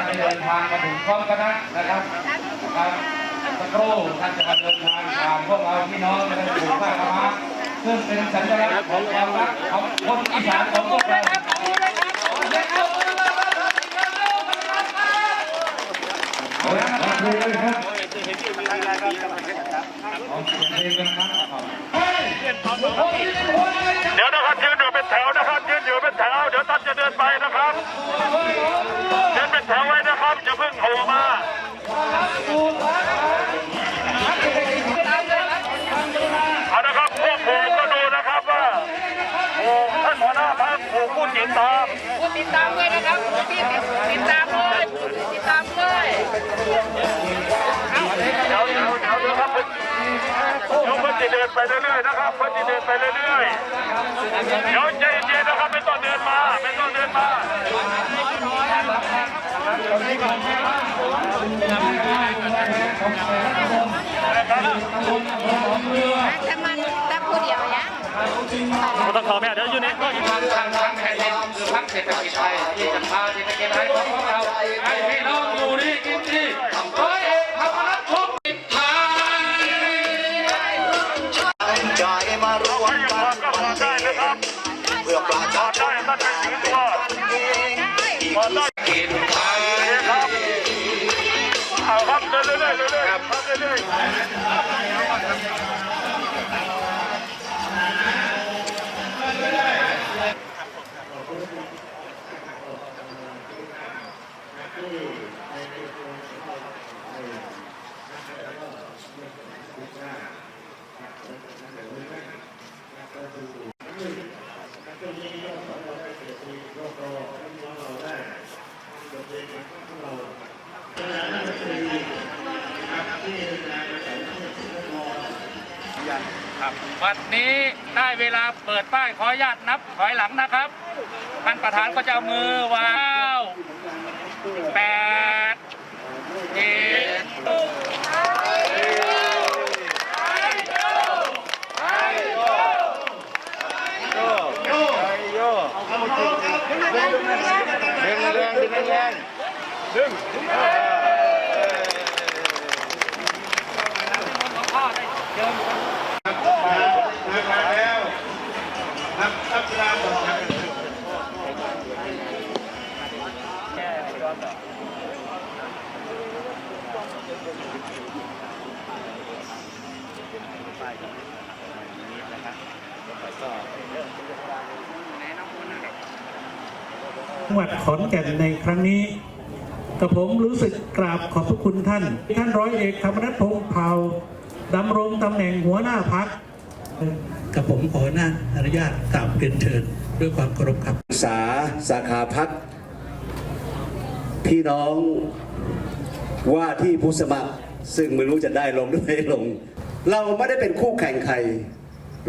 านได้เดินทางมาถึงพร้อมคณะนะครับครับสักครู่ท่านจะมาเดินทางผ่านพวกเราพี่น้องนะครับสู่ผ้าขาวม้าซึ่งเป็นสัญลักษณ์ของความรักของคนอีสานของพวกเราเอาละครับเอาเลยครับเอาเลงกันนะครับเดี๋ยวนะครับยืนอยู่เป็นแถวนะครับยืนอยู่เป็นแถวเดี๋ยวท่านจะเดินไปนะครับ ถวไว้นะครับอย่าเพิ่งโผล่มาเอานะครับพวกผมก็ดูนะครับว่าโอ้ท่านหัวหน้าพรรคผูกผู้ติดตามผู้ติดตามเลยนะครับผู้ที่ติดตามเลยผู้ติดตามเลยเดี๋ยวเดี๋ยวเดี๋ยวเดี๋ยวครับเดี๋ยวเพิ่นจะเดินไปเรื่อยๆนะครับเพิ่นจะเดินไปเรื่อยๆเดี๋ยวใจเย็นๆนะครับไม่ต้องเดินมาไม่ต้องเดินมา ถ้ามันถ้าผู้เดียวยังต้องขอแม่เดี๋ยวอยู่นี่ก็อยู่ทางทางทางแผ่นดินคือพักเศรษฐกิจไทยที่จะพาเศรษฐกิจไทยของพวกเรา พอได้กินไปครับเอาครับเรื่อยๆเรื่อยๆเรื่อยๆครับเรื่อยๆ ครับวันนี้ได้เวลาเปิดป้ายขออนุญาตนับถอยหลังนะครับท่านประธานก็จะเอามือวางแปดเจ็ดพ่อได้เชิญ จังหวัดขอนแก่นในครั้งนี้กระผมรู้สึกกราบขอบพระคุณท่าน ท่านร้อยเอกธรรมนัฐพงษ์เผ่าดำรงตำแหน่งหัวหน้าพักกับผมขอหน้าอนุญาตกราบเรียนเชิญด้วยความเคารพครับศึกษาสาขาพักพี่น้องว่าที่ผู้สมัคร ซึ่งไม่รู้จะได้ลงหรือไม่ลง เราไม่ได้เป็นคู่แข่งใคร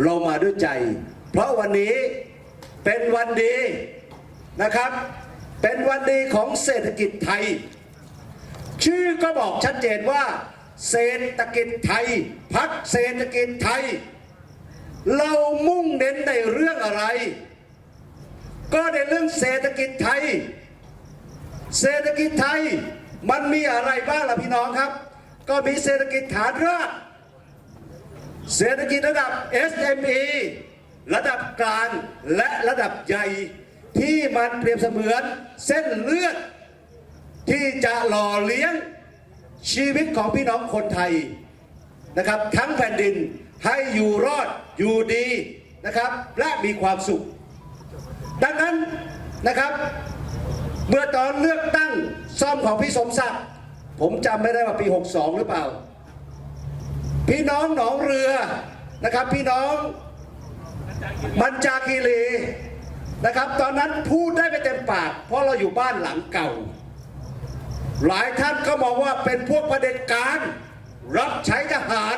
เรามาด้วยใจ เพราะวันนี้เป็นวันดี นะครับ เป็นวันดีของเศรษฐกิจไทย ชื่อก็บอกชัดเจนว่า เศรษฐกิจไทยพักเศรษฐกิจไทย เรามุ่งเน้นในเรื่องอะไร ก็ในเรื่องเศรษฐกิจไทย เศรษฐกิจไทยมันมีอะไรบ้างล่ะพี่น้องครับ ก็มีเศรษฐกิจฐานรากเศรษฐกิจระดับ SME ระดับกลางและระดับใหญ่ ที่มันเปรียบเสมือนเส้นเลือด ที่จะหล่อเลี้ยงชีวิตของพี่น้องคนไทยนะครับ ทั้งแผ่นดินให้อยู่รอดอยู่ดีนะครับ และมีความสุข ดังนั้นนะครับ เมื่อตอนเลือกตั้งซ่อมของพี่สมศักดิ์ผมจำไม่ได้ว่าปี 62 หรือเปล่า พี่น้องหนองเรือนะครับ พี่น้องมันจาคีรี นะครับ ตอนนั้นพูดได้ไม่เต็มปาก เพราะเราอยู่บ้านหลังเก่า หลายท่านก็มองว่าเป็นพวกประเด็จการ รับใช้ทหาร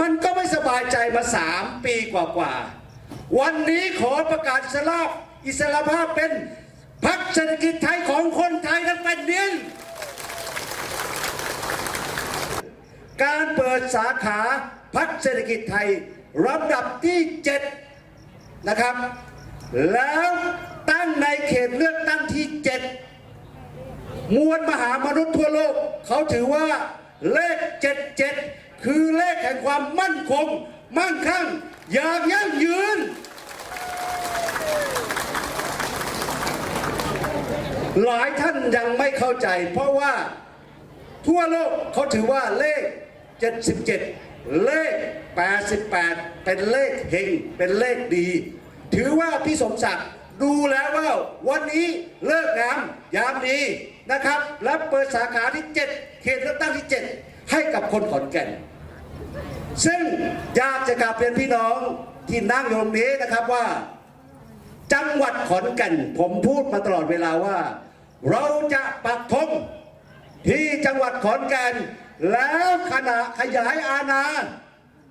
มันก็ไม่สบายใจมาสามปีกว่าๆวันนี้ขอประกาศอิสลามอิสลาภาพเป็นพรรคเศรษฐกิจไทยของคนไทยทั้งแผ่นดินการเปิดสาขาพรรคเศรษฐกิจไทยลำดับที่ 7 นะครับ แล้วตั้งในเขตเลือกตั้งที่7มวลมหามนุษย์ทั่วโลก เขาถือว่าเลข77คือเลขแห่งความมั่นคง มั่งคั่งอย่างยั่งยืน หลายท่านยังไม่เข้าใจ เพราะว่าทั่วโลกเขาถือว่าเลข 77 เลข 88 เป็นเลขเฮงเป็นเลขดี ถือว่าพี่สมศักดิ์ดูแล้วว่าวันนี้เลิกงามยามดีนะครับ และเปิดสาขาที่ 7 เขตเลือกตั้งที่ 7 ให้กับคนขอนแก่น ซึ่งอยากจะกราบเรียนพี่น้องที่นั่งอยู่ตรงนี้นะครับว่า จังหวัดขอนแก่นผมพูดมาตลอดเวลาว่า เราจะปักธงที่จังหวัดขอนแก่นแล้วขณะขยายอาณา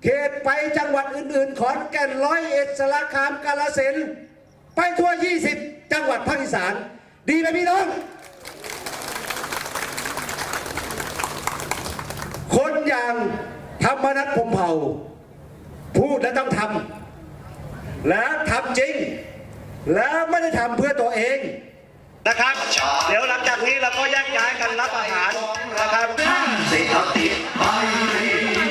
เขตไปจังหวัดอื่นๆ ขอนแก่นร้อยเอ็ดสระคามกาฬสินไปทั่ว 20 จังหวัดภาคอีสาน ดีไหมพี่น้อง คนอย่างธรรมนัฐพรมเผ่า พูดและต้องทำและทำจริง แล้วไม่ได้ทำเพื่อตัวเองนะครับ เดี๋ยวหลังจากนี้เราก็แยกย้ายกันรับอาหารนะครับสิทธิไป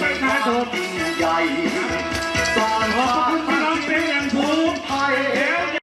ประชาชนใหญ่สร้างขอบคุณพี่น้องเป็นอย่างสูง ไทย